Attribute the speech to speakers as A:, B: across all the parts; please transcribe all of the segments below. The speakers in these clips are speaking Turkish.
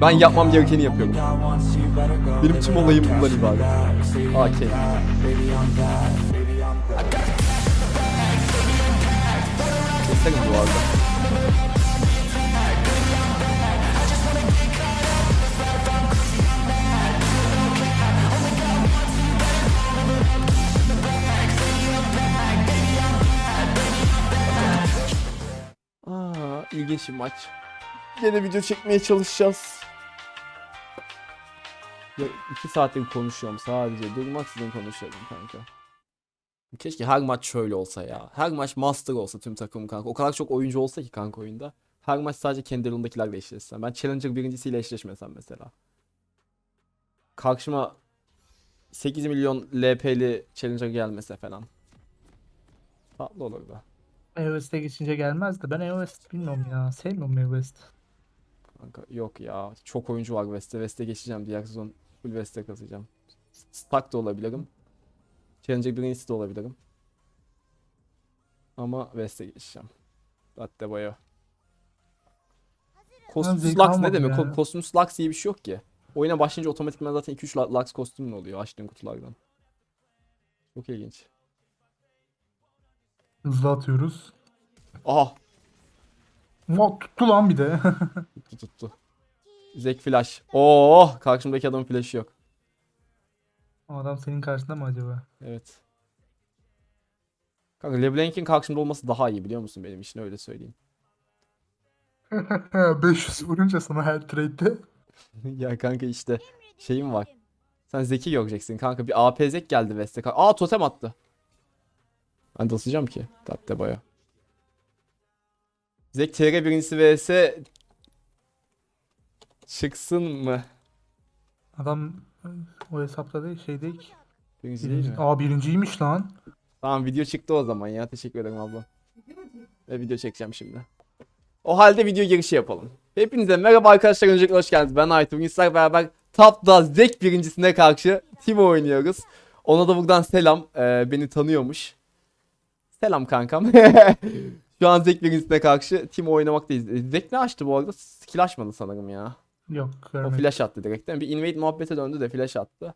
A: Ben yapmam gerekeni yapıyorum. Benim tüm olayım bundan ibaret. AK. Keselim bu arada. Aa, ilginç bir maç. Gene video çekmeye çalışacağız. Ya iki saattir konuşuyorum sadece. Durmaksızın konuşuyorum kanka. Keşke her maç şöyle olsa ya. Her maç master olsa tüm takım kanka. O kadar çok oyuncu olsa ki kanka oyunda. Her maç sadece kendi aralarındakilerle eşleşsem. Ben Challenger birincisiyle eşleşmesem mesela. Karşıma 8 milyon LP'li Challenger gelmese falan. Tatlı olurdu.
B: EOS'te geçince gelmez de ben EOS bilmiyorum ya. Sevmiyorum EOS.
A: Kanka yok ya. Çok oyuncu var West'te. West'e geçeceğim. Diğer sezon full West'e kasacağım. Stack da olabilirim. Challenger birincisi de olabilirim. Ama West'e geçeceğim. Hatta bayağı. Kostümsüz
B: zevk
A: Lux ne demek?
B: ya.
A: Ko- Kostümsüz Lux diye bir şey yok ki. Oyuna başlayınca otomatikman zaten 2-3 La- Lux kostümün oluyor açtığın kutulardan. Çok ilginç.
B: Hızlı atıyoruz.
A: Aha!
B: Ama tuttu lan bir de.
A: Tuttu tuttu. Zek flash. Oo, karşımdaki adamın flash'ı yok.
B: O adam senin karşında mı acaba?
A: Evet. Kanka LeBlanc'in karşımda olması daha iyi biliyor musun benim için öyle söyleyeyim.
B: 500 vurunca sana her trade'de.
A: ya kanka işte şeyim var. Sen Zeki göreceksin kanka. Bir AP Zek geldi West'e. Aa totem attı. Ben de ısıcağım ki. Tatte baya. Zek TR birincisi vs çıksın mı?
B: Adam e, o hesapta değil şey değil ki.
A: Birinci değil mi?
B: Aa birinciymiş lan.
A: Tamam video çıktı o zaman ya. Teşekkür ederim abla. Ve video çekeceğim şimdi. O halde video girişi yapalım. Hepinize merhaba arkadaşlar. Öncelikle hoş geldiniz. Ben Aytun. Bizler beraber Tap'da Zek birincisine karşı Timo oynuyoruz. Ona da buradan selam. Ee, beni tanıyormuş. Selam kankam. Şu an Zek birincisine karşı Timo oynamaktayız. Ee, Zek ne açtı bu arada? Skill açmadı sanırım ya.
B: Yok
A: O
B: görmedim.
A: flash attı direkt değil mi? Bir invade muhabbete döndü de flash attı.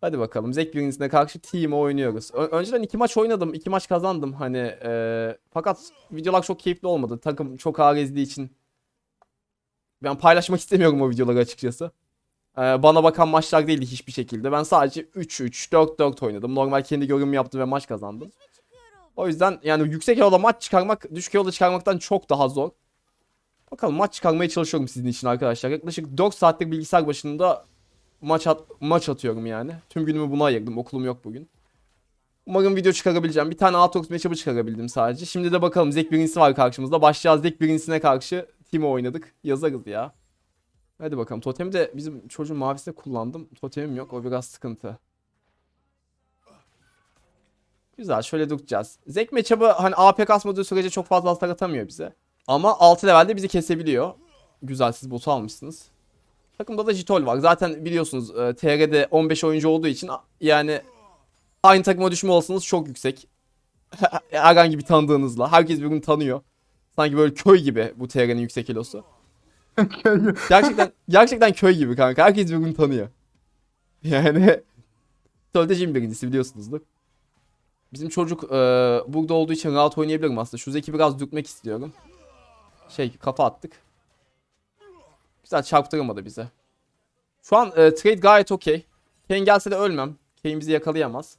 A: Hadi bakalım. Zek birincisine karşı team oynuyoruz. Ö- önceden iki maç oynadım. iki maç kazandım. Hani eee, fakat videolar çok keyifli olmadı. Takım çok ağır ezdiği için. Ben paylaşmak istemiyorum o videoları açıkçası. Eee, bana bakan maçlar değildi hiçbir şekilde. Ben sadece 3-3, 4-4 oynadım. Normal kendi görevimi yaptım ve maç kazandım. O yüzden yani yüksek elo'da maç çıkarmak düşük elo'da çıkarmaktan çok daha zor. Bakalım maç çıkarmaya çalışıyorum sizin için arkadaşlar. Yaklaşık 4 saatlik bilgisayar başında maç at maç atıyorum yani. Tüm günümü buna ayırdım. Okulum yok bugün. Umarım video çıkarabileceğim. Bir tane Aatrox matchup'ı çıkarabildim sadece. Şimdi de bakalım Zek birincisi var karşımızda. Başlayacağız Zek birincisine karşı Timo oynadık. Yazarız ya. Hadi bakalım. Totemi de bizim çocuğun mavisinde kullandım. Totemim yok. O biraz sıkıntı. Güzel. Şöyle duracağız. Zek matchup'ı hani AP kasmadığı sürece çok fazla hasar atamıyor bize. Ama 6 levelde bizi kesebiliyor. Güzel siz botu almışsınız. Takımda da Jitol var. Zaten biliyorsunuz e, TR'de 15 oyuncu olduğu için yani aynı takıma düşme olasılığınız çok yüksek. Herhangi bir tanıdığınızla. Herkes birbirini tanıyor. Sanki böyle köy gibi bu TR'nin yüksek elosu. Gerçekten gerçekten köy gibi kanka. Herkes birbirini tanıyor. Yani Strateji birincisi biliyorsunuzdur. Bizim çocuk e, burada olduğu için rahat oynayabilirim aslında. Şu Zeki biraz dürtmek istiyorum. Şey kafa attık. Güzel çarptıramadı bize. Şu an e, trade gayet okey. Kane gelse de ölmem. Kane bizi yakalayamaz.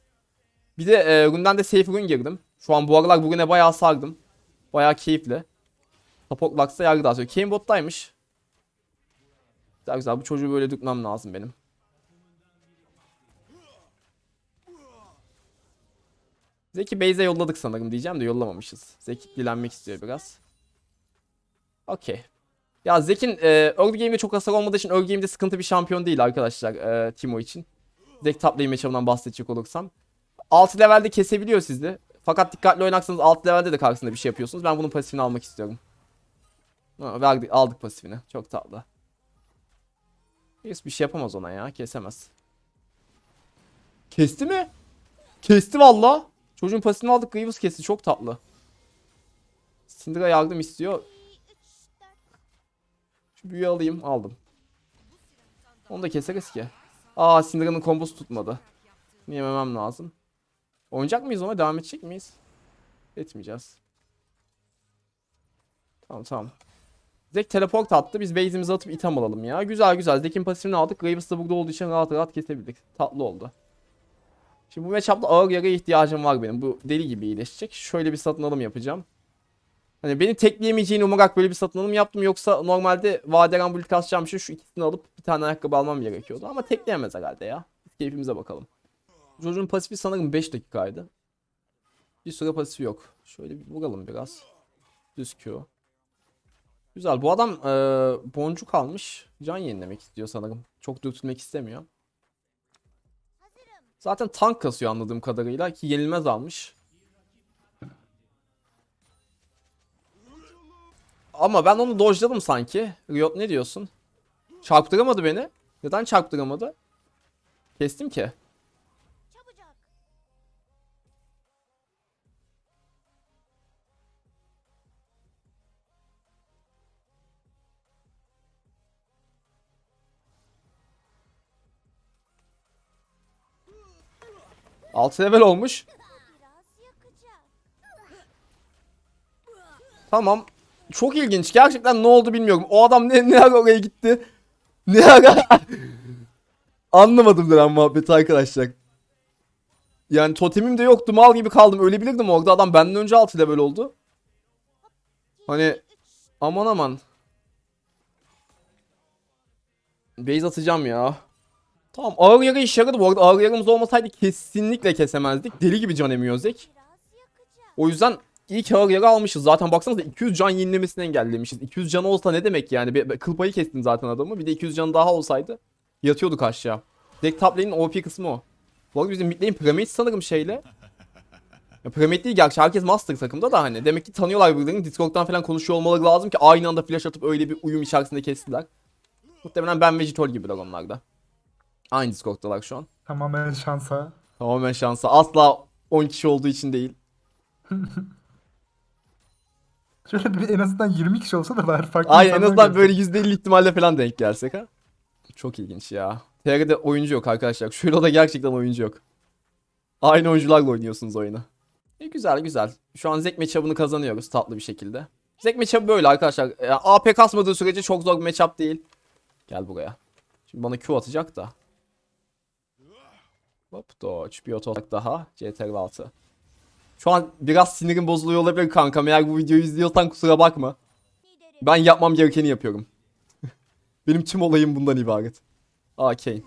A: Bir de e, runden de safe run girdim. Şu an bu aralar bugüne bayağı sardım. Bayağı keyifli. Support Lux'ta yargı dağıtıyor. Kane bottaymış. Güzel güzel bu çocuğu böyle dürtmem lazım benim. Zeki Beyze yolladık sanırım diyeceğim de yollamamışız. Zeki dilenmek istiyor biraz. Okey. Ya Zek'in e, early game'de çok hasar olmadığı için early game'de sıkıntı bir şampiyon değil arkadaşlar e, Timo için. Zek top lane matchup'ından bahsedecek olursam. 6 levelde kesebiliyor sizi. Fakat dikkatli oynarsanız 6 levelde de karşısında bir şey yapıyorsunuz. Ben bunun pasifini almak istiyorum. Ha, verdik, aldık pasifini. Çok tatlı. Hiç bir şey yapamaz ona ya. Kesemez. Kesti mi? Kesti valla. Çocuğun pasifini aldık. Grievous kesti. Çok tatlı. Syndra yardım istiyor. Şu büyüyü alayım. Aldım. Onu da keseriz ki. Aa Syndra'nın kombosu tutmadı. Yememem lazım. Oynayacak mıyız ona? Devam edecek miyiz? Etmeyeceğiz. Tamam tamam. Zek teleport attı. Biz base'imizi atıp item alalım ya. Güzel güzel. Zek'in pasifini aldık. Graves de burada olduğu için rahat rahat kesebildik. Tatlı oldu. Şimdi bu matchup'ta ağır yaraya ihtiyacım var benim. Bu deli gibi iyileşecek. Şöyle bir satın alım yapacağım. Hani beni tekleyemeyeceğini umarak böyle bir satın alım yaptım. Yoksa normalde Vaderen Bulut kasacağım için şu ikisini alıp bir tane ayakkabı almam gerekiyordu. Ama tekleyemez herhalde ya. Keyfimize bakalım. Çocuğun pasifi sanırım 5 dakikaydı. Bir süre pasifi yok. Şöyle bir vuralım biraz. Düz Q. Güzel. Bu adam eee, boncuk almış. Can yenilemek istiyor sanırım. Çok dürtülmek istemiyor. Zaten tank kasıyor anladığım kadarıyla ki yenilmez almış. Ama ben onu dojladım sanki. Riot ne diyorsun? Çarptıramadı beni. Neden çarptıramadı? Kestim ki. Altı level olmuş. Tamam. Çok ilginç. Gerçekten ne oldu bilmiyorum. O adam ne, ne ara oraya gitti? Ne ara? Anlamadım dönem muhabbeti arkadaşlar. Yani totemim de yoktu. Mal gibi kaldım. Ölebilirdim orada. Adam benden önce 6 level oldu. Hani aman aman. Base atacağım ya. Tamam ağır yarı iş yaradı bu arada. Ağır yarımız olmasaydı kesinlikle kesemezdik. Deli gibi can emiyor Zek. O yüzden ilk ağır yara almışız. Zaten baksanıza 200 can yenilemesini engellemişiz. 200 can olsa ne demek yani? Bir, bir kıl payı kestim zaten adamı. Bir de 200 can daha olsaydı yatıyorduk aşağı. Deck top lane'in OP kısmı o. Bu arada bizim mid lane Pyramid sanırım şeyle. Ya Pyramid değil gerçi herkes Master takımda da hani. Demek ki tanıyorlar birbirlerini. Discord'dan falan konuşuyor olmaları lazım ki aynı anda flash atıp öyle bir uyum içerisinde kestiler. Muhtemelen ben ve Jitol gibiler onlar da. Aynı Discord'dalar şu an.
B: Tamamen şansa.
A: Tamamen şansa. Asla 10 kişi olduğu için değil.
B: Şöyle bir en azından 20 kişi olsa da bari farklı
A: Ay en
B: insanlar
A: azından böyle %50 ihtimalle falan denk gelsek ha. Çok ilginç ya. TR'de oyuncu yok arkadaşlar. Şu da gerçekten oyuncu yok. Aynı oyuncularla oynuyorsunuz oyunu. E güzel güzel. Şu an Zek matchup'ını kazanıyoruz tatlı bir şekilde. Zek matchup'ı böyle arkadaşlar. E, AP kasmadığı sürece çok zor bir matchup değil. Gel buraya. Şimdi bana Q atacak da. Hop dodge. Bir otosak daha. CTRL 6. Şu an biraz sinirim bozuluyor olabilir kankam. Eğer bu videoyu izliyorsan kusura bakma. Ben yapmam gerekeni yapıyorum. Benim tüm olayım bundan ibaret. Kane.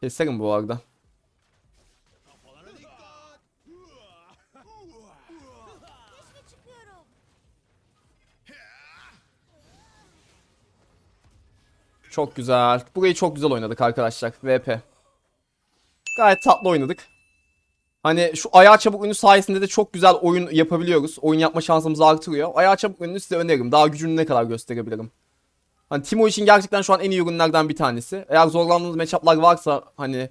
A: Keserim bu arada. Çok güzel. Burayı çok güzel oynadık arkadaşlar. VP. Gayet tatlı oynadık. Hani şu ayağı çabuk ünlü sayesinde de çok güzel oyun yapabiliyoruz. Oyun yapma şansımızı artırıyor. Ayağı çabuk ünlü size öneririm. Daha gücünü ne kadar gösterebilirim. Hani Timo için gerçekten şu an en iyi ürünlerden bir tanesi. Eğer zorlandığınız matchup'lar varsa hani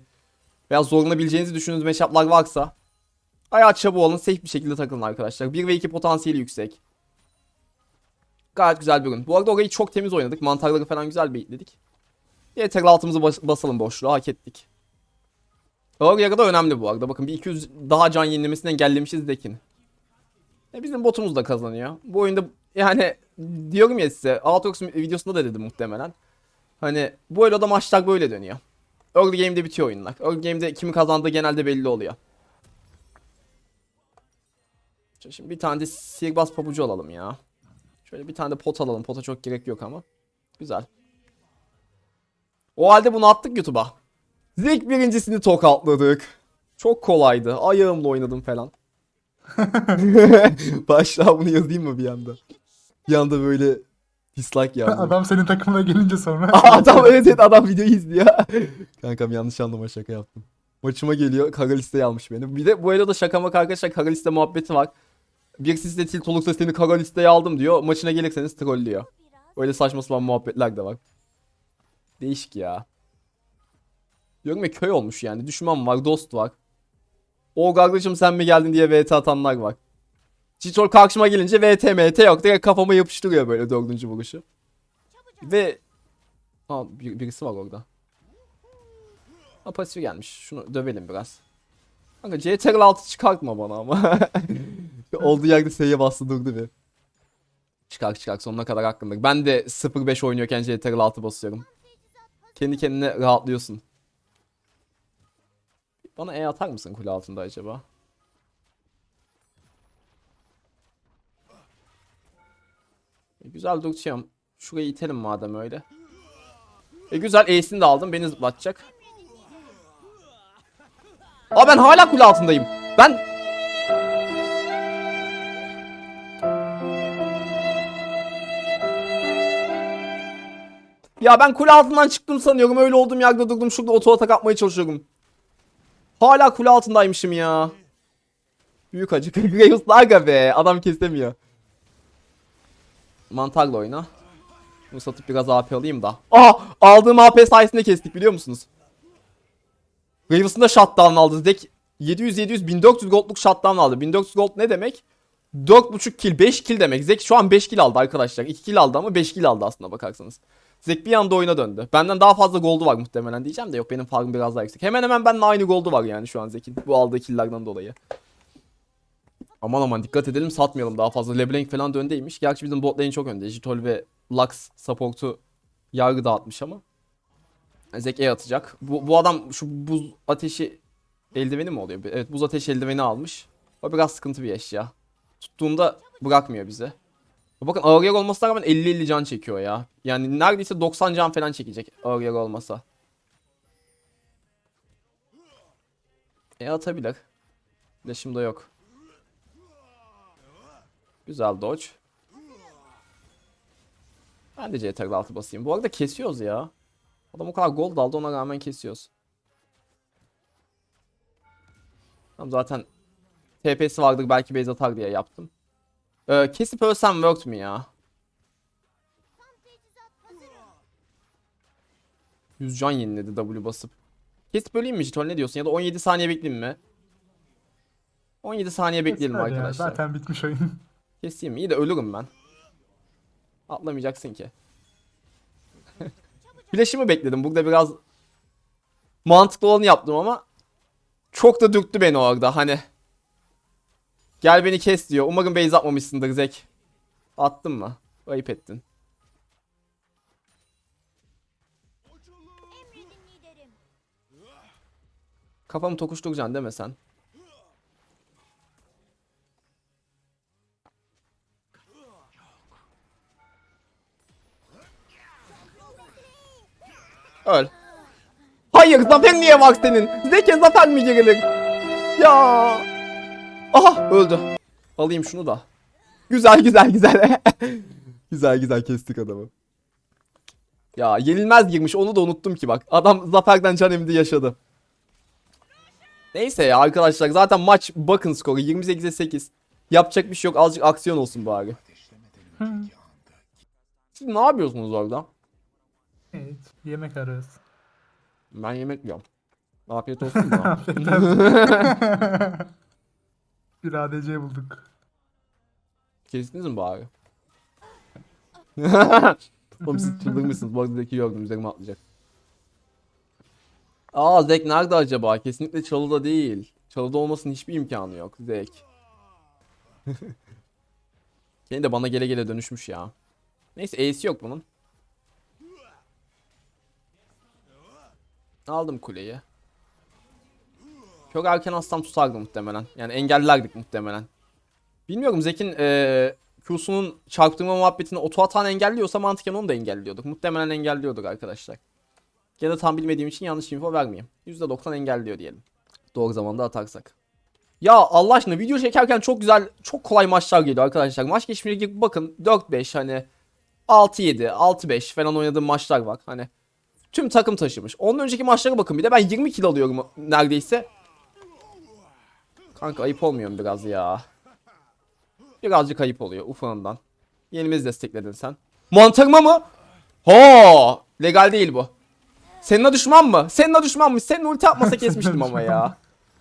A: veya zorlanabileceğinizi düşündüğünüz matchup'lar varsa ayağı çabuk olun. Safe bir şekilde takılın arkadaşlar. 1 ve 2 potansiyeli yüksek. Gayet güzel bir ürün. Bu arada orayı çok temiz oynadık. Mantarları falan güzel baitledik. Yeter altımızı bas- basalım boşluğa hak ettik. Yara da önemli bu arada. Bakın bir 200 daha can yenilemesini engellemişiz Dekin. E bizim botumuz da kazanıyor. Bu oyunda yani diyorum ya size Aatrox videosunda da dedim muhtemelen. Hani bu Elo'da maçlar böyle dönüyor. Early game'de bitiyor oyunlar. Early game'de kimi kazandığı genelde belli oluyor. Şimdi bir tane de sihirbaz pabucu alalım ya. Şöyle bir tane de pot alalım. Pota çok gerek yok ama. Güzel. O halde bunu attık YouTube'a. Zek birincisini tokatladık. Çok kolaydı. Ayağımla oynadım falan. Başlığa bunu yazayım mı bir anda? Bir anda böyle dislike yazdım.
B: Adam senin takımına gelince sonra.
A: adam evet evet adam videoyu izliyor. Kankam yanlış anlama şaka yaptım. Maçıma geliyor kara listeye almış beni. Bir de bu arada şakama arkadaşlar kara liste muhabbeti var. Birisi size tilt olursa seni kara listeye aldım diyor. Maçına gelirseniz trollüyor. Öyle saçma sapan muhabbetler de var. Değişik ya. Diyorum ya köy olmuş yani. Düşman var, dost var. O kardeşim sen mi geldin diye VT atanlar var. Citor karşıma gelince VTMT yok. Direkt kafama yapıştırıyor böyle dördüncü vuruşu. Ve... Aa bir- birisi var orada. Ha pasifi gelmiş. Şunu dövelim biraz. Kanka CTRL 6 çıkartma bana ama. Olduğu yerde S'ye bastı durdu bir. Çıkar çıkar sonuna kadar aklımda. Ben de 0-5 oynuyorken CTRL 6 basıyorum. Kendi kendine rahatlıyorsun. Bana E atar mısın kule altında acaba? E, güzel duracağım. Şurayı itelim madem öyle. E güzel Ace'ini de aldım. Beni zıplatacak. Aa ben hala kule altındayım. Ben... Ya ben kule altından çıktım sanıyorum. Öyle olduğum yerde durdum. Şurada oto atak atmaya çalışıyorum. Hala kule altındaymışım ya. Büyük acı. Graves Laga be. Adam kesemiyor. Mantarla oyna. Bunu satıp biraz AP alayım da. Aa! Aldığım AP sayesinde kestik biliyor musunuz? Graves'ın da shutdown aldı. Dek 700 700 1400 gold'luk shutdown aldı. 1400 gold ne demek? 4.5 kill 5 kill demek. Zek şu an 5 kill aldı arkadaşlar. 2 kill aldı ama 5 kill aldı aslında bakarsanız. Zek bir anda oyuna döndü. Benden daha fazla gold'u var muhtemelen diyeceğim de yok benim farkım biraz daha yüksek. Hemen hemen benimle aynı gold'u var yani şu an Zek'in. Bu aldığı kill'lerden dolayı. Aman aman dikkat edelim satmayalım daha fazla. LeBlanc falan da öndeymiş. Gerçi bizim bot lane çok önde. Jitol ve Lux support'u yargı dağıtmış ama. Zek E atacak. Bu, bu adam şu buz ateşi eldiveni mi oluyor? Evet buz ateşi eldiveni almış. O biraz sıkıntı bir eşya. Tuttuğunda bırakmıyor bize. Bakın ağır yer olmasına rağmen 50-50 can çekiyor ya. Yani neredeyse 90 can falan çekecek ağır yer olmasa. E atabilir. Flash'ım da yok. Güzel dodge. Ben de CTRL 6 basayım. Bu arada kesiyoruz ya. Adam o kadar gold aldı ona rağmen kesiyoruz. Tamam zaten TP'si vardır belki base atar diye yaptım. Ee, kesip ölsem worked mi ya? 100 can yeniledi W basıp. Kesip öleyim mi Jitol ne diyorsun? Ya da 17 saniye bekleyeyim mi? 17 saniye bekleyelim
B: Yeter ya,
A: arkadaşlar.
B: Zaten bitmiş oyun.
A: Keseyim mi? İyi de ölürüm ben. Atlamayacaksın ki. Flash'ımı bekledim. Burada biraz mantıklı olanı yaptım ama çok da dürttü beni orada hani. Gel beni kes diyor. Umarım base atmamışsındır Zek. Attın mı? Ayıp ettin. Kafamı tokuşturacaksın deme sen. Öl. Hayır zafer niye var senin? Zeke zafer mi girilir? Ya. Aha öldü. Alayım şunu da. Güzel güzel güzel. güzel güzel kestik adamı. Ya yenilmez girmiş onu da unuttum ki bak. Adam zaferden can emdi yaşadı. Neyse ya arkadaşlar zaten maç bakın skoru 28'e 8. Yapacak bir şey yok azıcık aksiyon olsun bari. Siz ne yapıyorsunuz orada?
B: evet, yemek arası.
A: Ben yemek yiyorum. Afiyet olsun da.
B: Bir ADC bulduk.
A: Kestiniz mi bari? Oğlum siz çıldırmışsınız. Bu arada Zek'i gördüm üzerime atlayacak. Aa Zek nerede acaba? Kesinlikle çalıda değil. Çalıda olmasının hiçbir imkanı yok Zek. Kendi de bana gele gele dönüşmüş ya. Neyse Ace yok bunun. Aldım kuleyi. Çok erken assam tutardı muhtemelen. Yani engellerdik muhtemelen. Bilmiyorum Zek'in eee Q'sunun çarptırma muhabbetini oto atan engelliyorsa mantıken onu da engelliyorduk. Muhtemelen engelliyorduk arkadaşlar. Da tam bilmediğim için yanlış info vermeyeyim. %90 engelliyor diyelim. Doğru zamanda atarsak. Ya Allah aşkına video çekerken çok güzel, çok kolay maçlar geliyor arkadaşlar. Maç geçmişe girip bakın 4-5 hani 6-7, 6-5 falan oynadığım maçlar var. Hani tüm takım taşımış. Ondan önceki maçlara bakın bir de ben 20 kill alıyorum neredeyse. Kanka ayıp olmuyor mu biraz ya? Birazcık ayıp oluyor ufanından. Yenimizi destekledin sen. Mantarıma mı? Ha, legal değil bu. Seninle düşman mı? Seninle düşman mı? Senin ulti atmasa kesmiştim ama ya.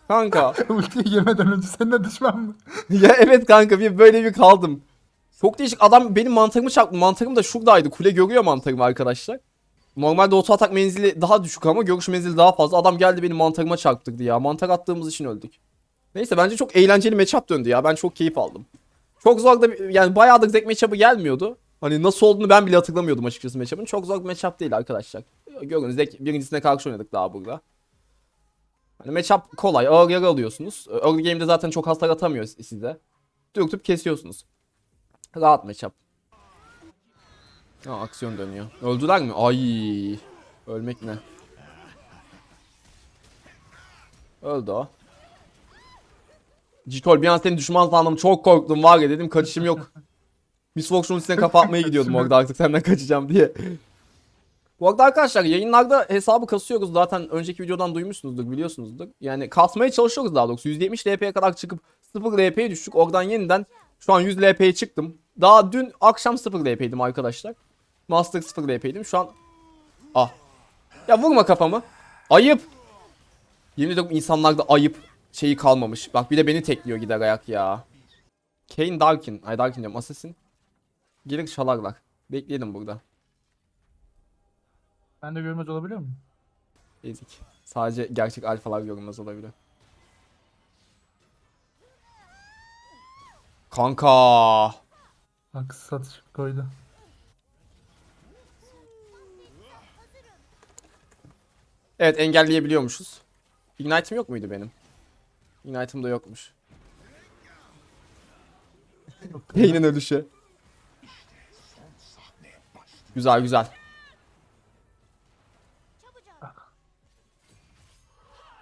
A: Kanka.
B: Ultiyi yemeden önce seninle düşman mı?
A: ya evet kanka bir böyle bir kaldım. Çok değişik adam benim mantarımı çarptı. Mantarım da şuradaydı. Kule görüyor mantarımı arkadaşlar. Normalde oto atak menzili daha düşük ama görüş menzili daha fazla. Adam geldi benim mantarıma çarptırdı ya. Mantar attığımız için öldük. Neyse bence çok eğlenceli matchup döndü ya. Ben çok keyif aldım. Çok zor da yani bayağıdır Zek matchup'ı gelmiyordu. Hani nasıl olduğunu ben bile hatırlamıyordum açıkçası matchup'ın. Çok zor bir matchup değil arkadaşlar. Görün Zek birincisine karşı oynadık daha burada. Hani matchup kolay. Ağır yarı alıyorsunuz. Early game'de zaten çok hasar atamıyor size. Dürtüp kesiyorsunuz. Rahat matchup. Ha aksiyon dönüyor. Öldüler mi? Ay. Ölmek ne? Öldü o. Jitol bir an senin düşman sandım çok korktum var ya dedim kaçışım yok. Miss Fox'un üstüne kapatmaya gidiyordum orada artık senden kaçacağım diye. Bu arada arkadaşlar yayınlarda hesabı kasıyoruz zaten önceki videodan duymuşsunuzdur biliyorsunuzdur. Yani kasmaya çalışıyoruz daha doğrusu 170 LP'ye kadar çıkıp 0 LP'ye düştük oradan yeniden şu an 100 LP'ye çıktım. Daha dün akşam 0 LP'ydim arkadaşlar. Master 0 LP'ydim şu an... Ah. Ya vurma kafamı. Ayıp. Yemin ediyorum insanlarda ayıp şeyi kalmamış. Bak bir de beni tekliyor gider ayak ya. Kane Darkin. Ay Darkin diyorum Assassin. Gelir çalarlar. Bekleyelim burada.
B: Ben de görmez olabiliyor muyum?
A: Ezik. Sadece gerçek alfalar görünmez olabilir. Kanka.
B: Bak satış koydu.
A: Evet engelleyebiliyormuşuz. Ignite'im yok muydu benim? Ignite'im da yokmuş. Kane'in ölüşü. Güzel güzel.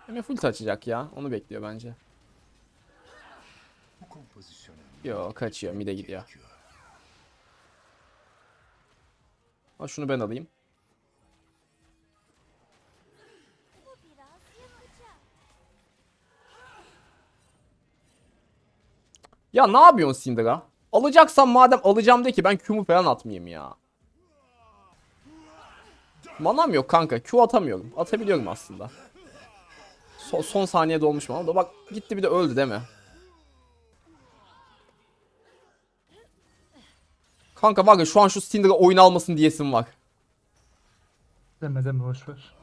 A: Hemen full açacak ya. Onu bekliyor bence. Yo kaçıyor. Mide gidiyor. Ha şunu ben alayım. Ya ne yapıyorsun Syndra? Alacaksan madem alacağım de ki ben Q'mu falan atmayayım ya. Manam yok kanka. Q atamıyorum. Atabiliyorum aslında. So- son saniyede olmuş ama da bak gitti bir de öldü değil mi? Kanka var ya şu an şu Syndra oyun almasın diyesim var.
B: Deme deme boşver.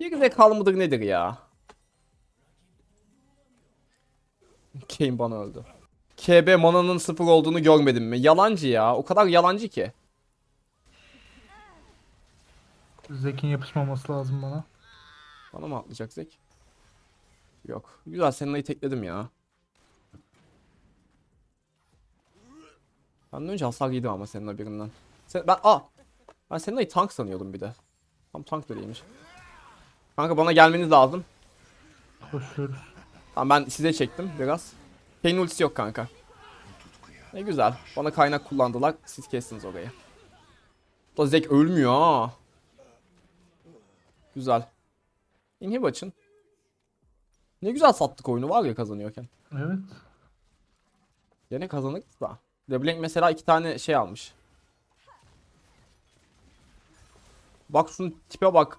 A: Bir zekalı mıdır nedir ya? Kane bana öldü. KB mananın sıfır olduğunu görmedim mi? Yalancı ya. O kadar yalancı ki.
B: Zek'in yapışmaması lazım bana.
A: Bana mı atlayacak Zek? Yok. Güzel Senna'yı tekledim ya. Ben önce hasar yedim ama Senna birinden. Sen, ben aa. Ben Senna'yı tank sanıyordum bir de. Tam tank da değilmiş. Kanka bana gelmeniz lazım.
B: Koşuyoruz.
A: Tamam ben size çektim biraz. Kane ultisi yok kanka. Ne güzel. Bana kaynak kullandılar. Siz kestiniz orayı. Da Zek ölmüyor ha. Güzel. Inhib açın. Ne güzel sattık oyunu var ya kazanıyorken.
B: Evet.
A: Gene kazanırız da. LeBlanc mesela iki tane şey almış. Bak şunun tipe bak.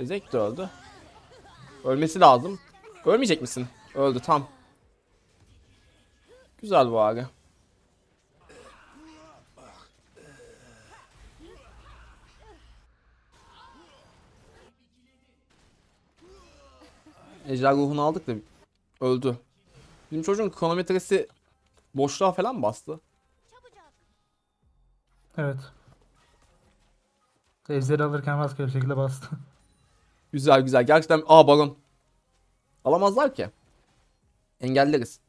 A: Ezek de öldü. Ölmesi lazım. Ölmeyecek misin? Öldü tam. Güzel bari. Ejder ruhunu aldık da öldü. Bizim çocuğun kronometresi boşluğa falan bastı?
B: Evet. Ejderi alırken rastgele şekilde bastı.
A: Güzel güzel. Gerçekten aa baron. Alamazlar ki. Engelleriz.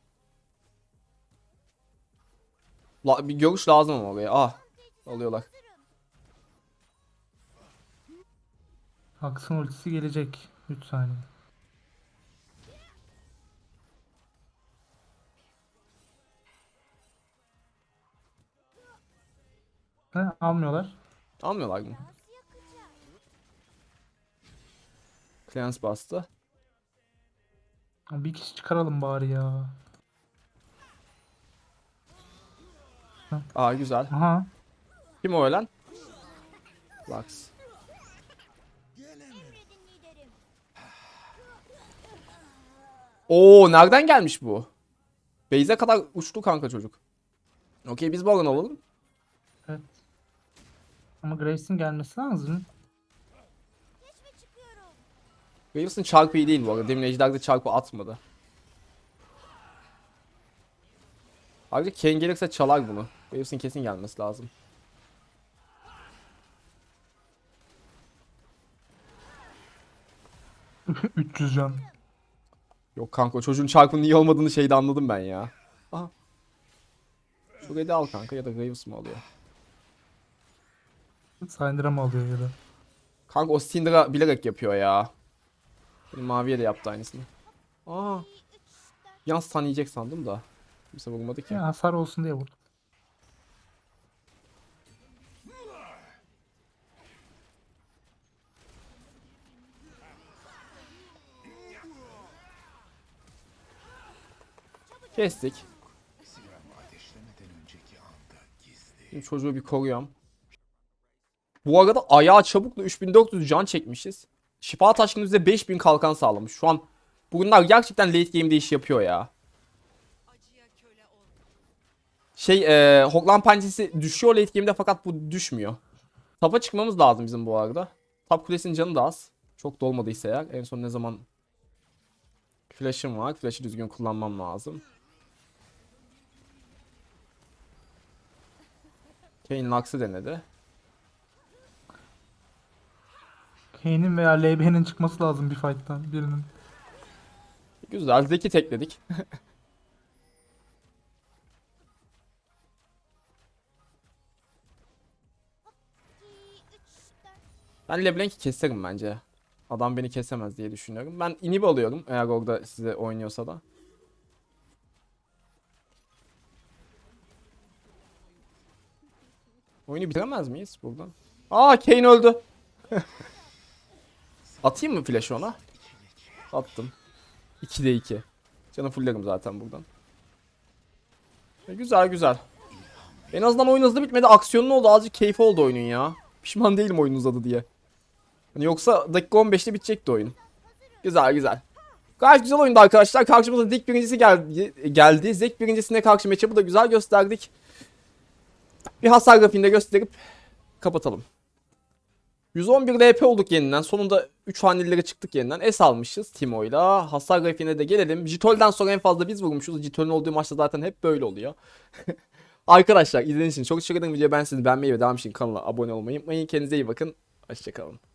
A: La, bir görüş lazım ama oraya. Ah. Alıyorlar.
B: Haksın ultisi gelecek. 3 saniye. He, almıyorlar.
A: Almıyorlar mı? Clans bastı.
B: Bir kişi çıkaralım bari ya.
A: Aa güzel.
B: Aha.
A: Kim o ölen? Lux. Oo nereden gelmiş bu? Beyze kadar uçtu kanka çocuk. Okey biz Baron alalım.
B: Evet. Ama Grace'in gelmesi lazım.
A: Graves'ın çarpı iyi değil bu arada. Demin Ejder'de çarpı atmadı. Ayrıca Kane gelirse çalar bunu. Graves'in kesin gelmesi lazım.
B: Üf, 300 can.
A: Yok kanka o çocuğun çarpının iyi olmadığını şeyde anladım ben ya. Aha. Şu Red'i al kanka ya da Graves mi alıyor?
B: Syndra mı alıyor ya da?
A: Kanka o Syndra bilerek yapıyor ya. Benim maviye de yaptı aynısını. Aa. Yan stun yiyecek sandım da. Kimse vurmadı ki.
B: Ya hasar olsun diye vurdum.
A: Kestik. Şimdi çocuğu bir koruyalım. Bu arada ayağı çabukla 3400 can çekmişiz. Şifa taşkını bize 5000 kalkan sağlamış. Şu an bunlar gerçekten late game'de iş yapıyor ya. Şey e, Hoglan pençesi düşüyor late game'de fakat bu düşmüyor. Tapa çıkmamız lazım bizim bu arada. Tap kulesinin canı da az. Çok dolmadıysa eğer. En son ne zaman Flash'ım var. Flash'ı düzgün kullanmam lazım. Kane Lux'ı denedi.
B: Kane'in veya LB'nin çıkması lazım bir fight'tan birinin.
A: Güzel. Zeki tekledik. Ben LeBlanc'i keserim bence. Adam beni kesemez diye düşünüyorum. Ben inhib alıyorum eğer orada size oynuyorsa da. Oyunu bitiremez miyiz buradan? Aa Kane öldü. Atayım mı flash'ı ona? Attım. 2'de 2. Canı fulllerim zaten buradan. E, güzel güzel. En azından oyun hızlı bitmedi. Aksiyonlu oldu. Azıcık keyfi oldu oyunun ya. Pişman değilim oyun uzadı diye. Hani yoksa dakika 15'te bitecekti oyun. Güzel güzel. Gayet güzel oyundu arkadaşlar. Karşımıza dik birincisi geldi. geldi. Zek birincisine karşı matchup'ı da güzel gösterdik. Bir hasar grafiğinde gösterip kapatalım. 111 LP olduk yeniden. Sonunda 3 hanelilere çıktık yeniden. S almışız Timo'yla. Hasar grafiğine de gelelim. Jitol'den sonra en fazla biz vurmuşuz. Jitol'ün olduğu maçta zaten hep böyle oluyor. Arkadaşlar izlediğiniz için çok teşekkür ederim. Videoyu sizi beğenmeyi ve devam için kanala abone olmayı unutmayın. Kendinize iyi bakın. Hoşçakalın.